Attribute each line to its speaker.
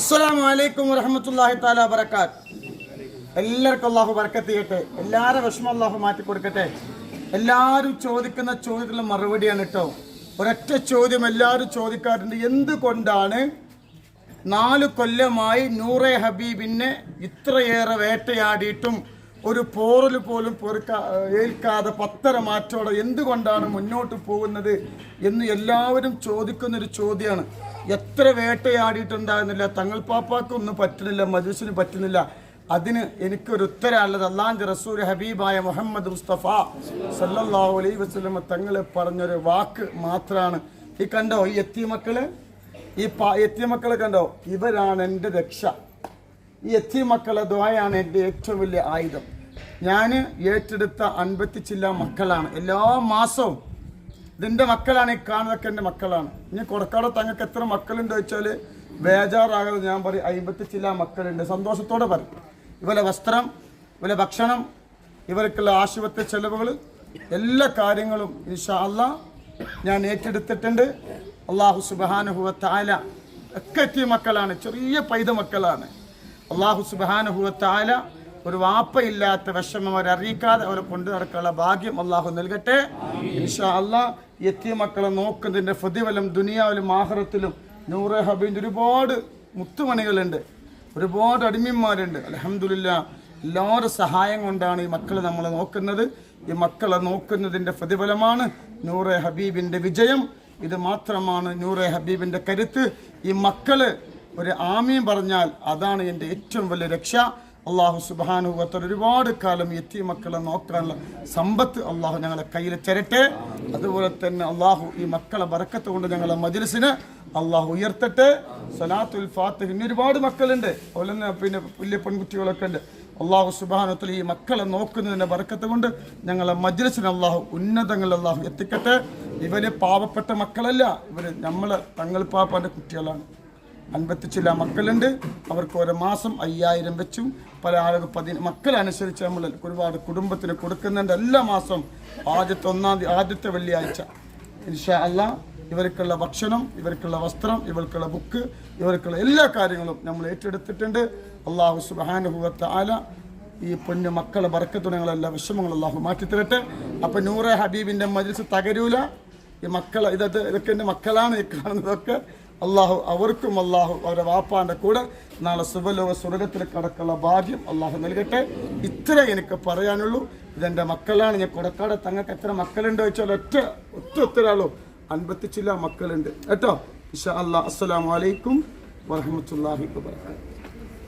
Speaker 1: അസ്സലാമു വലൈക്കും വരഹമത്തല്ലാഹി താല ബറക്കാത്ത് എല്ലാവർക്കും അള്ളാഹു ബർക്കത്ത് ചെയ്യട്ടെ. എല്ലാവരും വിഷമം അള്ളാഹു മാറ്റി കൊടുക്കട്ടെ. എല്ലാവരും ചോദിക്കുന്ന ചോദ്യത്തിനുള്ള മറുപടിയാണ് കേട്ടോ ഒരൊറ്റ ചോദ്യം എല്ലാവരും ചോദിക്കാറുണ്ട്. എന്തുകൊണ്ടാണ് നാല് കൊല്ലമായി നൂറെ ഹബീബിനെ ഇത്രയേറെ വേട്ടയാടിയിട്ടും ഒരു പോറൽ പോലും പൊറുക്കാ ഏൽക്കാതെ പത്തര മാറ്റോടെ എന്തുകൊണ്ടാണ് മുന്നോട്ട് പോകുന്നത് എന്ന് എല്ലാവരും ചോദിക്കുന്നൊരു ചോദ്യമാണ് എത്ര വേട്ടയാടിയിട്ടുണ്ടാകുന്നില്ല തങ്ങൾ പാപ്പാക്കൊന്നും പറ്റുന്നില്ല മജുസിന് പറ്റുന്നില്ല. അതിന് എനിക്കൊരു ഉത്തരമല്ലത് അള്ളാന്റെ റസൂൽ ഹബീബായ മുഹമ്മദ് മുസ്തഫ സല്ലല്ലാഹു അലൈ വസ്ലമ തങ്ങൾ പറഞ്ഞൊരു വാക്ക് മാത്രമാണ് ഈ കണ്ടോ ഈ എത്തിയ മക്കൾ ഈ പാ എത്തിയ മക്കൾ കണ്ടോ? ഇവരാണ് എന്റെ രക്ഷ. ഈ എത്തിയ മക്കളെ ദ്വായാണ് എന്റെ ഏറ്റവും വലിയ ആയുധം. ഞാൻ ഏറ്റെടുത്ത അൻപത്തി ചില്ല മക്കളാണ്. എല്ലാ മാസവും ഇതിന്റെ മക്കളാണ് ഈ കാണുന്നതൊക്കെ എന്റെ മക്കളാണ്. ഇനി കൊടക്കാട് തങ്ങൾക്ക് എത്ര മക്കളുണ്ട് വെച്ചാൽ ബേജാറാകാതെ ഞാൻ പറയും അമ്പത്തി ചില മക്കളുണ്ട്. സന്തോഷത്തോടെ പറയും. ഇവരെ വസ്ത്രം ഇവരെ ഭക്ഷണം ഇവർക്കുള്ള ആശുപത്രി ചെലവുകൾ എല്ലാ കാര്യങ്ങളും ഇൻഷാ അല്ലാ ഞാൻ ഏറ്റെടുത്തിട്ടുണ്ട്. അള്ളാഹു സുബാനുഹുവ താല ഒക്കെ എത്തിയ മക്കളാണ്. ചെറിയ പൈത മക്കളാണ്. അള്ളാഹു സുബാനുഹുവ താല ഒരു വാപ്പയില്ലാത്ത വിഷമം അവരറിയിക്കാതെ അവരെ കൊണ്ടു നടക്കാനുള്ള ഭാഗ്യം അള്ളാഹു നൽകട്ടെ. ഇൻഷാ അള്ളാഹ് എത്തിയ മക്കളെ നോക്കുന്നതിന്റെ പ്രതിഫലം ദുനിയാവിലും ആഹ്റത്തിലും നൂറ് ഹബീന്റെ ഒരുപാട് മുത്തുമണികളുണ്ട്. ഒരുപാട് അടിമന്മാരുണ്ട്. അലഹമില്ല എല്ലാവരുടെ സഹായം കൊണ്ടാണ് ഈ മക്കളെ നമ്മൾ നോക്കുന്നത്. ഈ മക്കളെ നോക്കുന്നതിന്റെ പ്രതിഫലമാണ് നൂറെ ഹബീബിന്റെ വിജയം. ഇത് മാത്രമാണ് നൂറെ ഹബീബിന്റെ കരുത്ത്. ഈ മക്കൾ ഒരു ആമീൻ പറഞ്ഞാൽ അതാണ് എന്റെ ഏറ്റവും വലിയ രക്ഷ. അള്ളാഹു സുബാനുഭവത്തിൽ ഒരുപാട് കാലം എത്തി മക്കളെ നോക്കാനുള്ള സമ്പത്ത് അള്ളാഹു ഞങ്ങളെ കയ്യിൽ തരട്ടെ. അതുപോലെ തന്നെ അള്ളാഹു ഈ മക്കളെ ബറക്കത്ത് കൊണ്ട് ഞങ്ങളെ മജിലിസിന് അള്ളാഹു ഉയർത്തട്ടെ. സലാത്തുൽ ഫാത്ത് പിന്നെ ഒരുപാട് മക്കളുണ്ട്. അതുപോലെ തന്നെ പിന്നെ വലിയ പെൺകുട്ടികളൊക്കെ ഉണ്ട്. അള്ളാഹു സുബാനത്തിൽ ഈ മക്കളെ നോക്കുന്നതിന്റെ വറക്കത്ത് കൊണ്ട് ഞങ്ങളെ മജ്ലിസിന് അള്ളാഹു ഉന്നതങ്ങളിൽ അള്ളാഹു എത്തിക്കട്ടെ. ഇവർ പാവപ്പെട്ട മക്കളല്ല. ഇവർ നമ്മളെ തങ്ങൾ പാപ്പാന്റെ കുട്ടികളാണ്. അൻപത്തി ചില മക്കളുണ്ട്. അവർക്ക് ഓരോ മാസം അയ്യായിരം വെച്ചു പല ആളുകൾ മക്കൾ മക്കളനുസരിച്ച് നമ്മൾ ഒരുപാട് കുടുംബത്തിന് കൊടുക്കുന്നുണ്ട്. എല്ലാ മാസം ആദ്യത്തെ ഒന്നാം തീയതി ആദ്യത്തെ വെള്ളിയാഴ്ച. ഇൻഷാ അല്ലാ ഇവർക്കുള്ള ഭക്ഷണം ഇവർക്കുള്ള വസ്ത്രം ഇവർക്കുള്ള ബുക്ക് ഇവർക്കുള്ള എല്ലാ കാര്യങ്ങളും നമ്മൾ ഏറ്റെടുത്തിട്ടുണ്ട്. അള്ളാഹു സുബാനുഭവത്ത് ആല ഈ പൊന്നു മക്കളെ ബറക്കത്തുണങ്ങളെ തുണങ്ങളെല്ലാം വിഷമങ്ങൾ അള്ളാഹു മാറ്റിത്തരട്ടെ. അപ്പം നൂറെ ഹബീബിന്റെ മജിൽസ് തകരൂല. ഈ മക്കളെ ഇതൊക്കെ ഇതൊക്കെ എന്റെ മക്കളാണ് ഈ കാണുന്നതൊക്കെ. അള്ളാഹു അവർക്കും അള്ളാഹു അവരുടെ വാപ്പാന്റെ കൂടെ നാളെ സുബലോക സ്വർഗത്തിൽ കടക്കുള്ള ഭാഗ്യം അള്ളാഹു നൽകട്ടെ. ഇത്ര എനിക്ക് പറയാനുള്ളൂ. ഇതെന്റെ മക്കളാണ്. ഞാൻ കൊടക്കാട് തങ്ങൾക്ക് എത്ര മക്കളുണ്ട് വെച്ചാൽ ഒറ്റ ഒറ്റ ഒത്തരാളോ അൻപത്തി ചില മക്കളുണ്ട്. കേട്ടോ? ഇഷ അല്ലാ അസ്സലാമു അലൈക്കും വറഹമത്തല്ലാഹി വാബർക്കാത്തു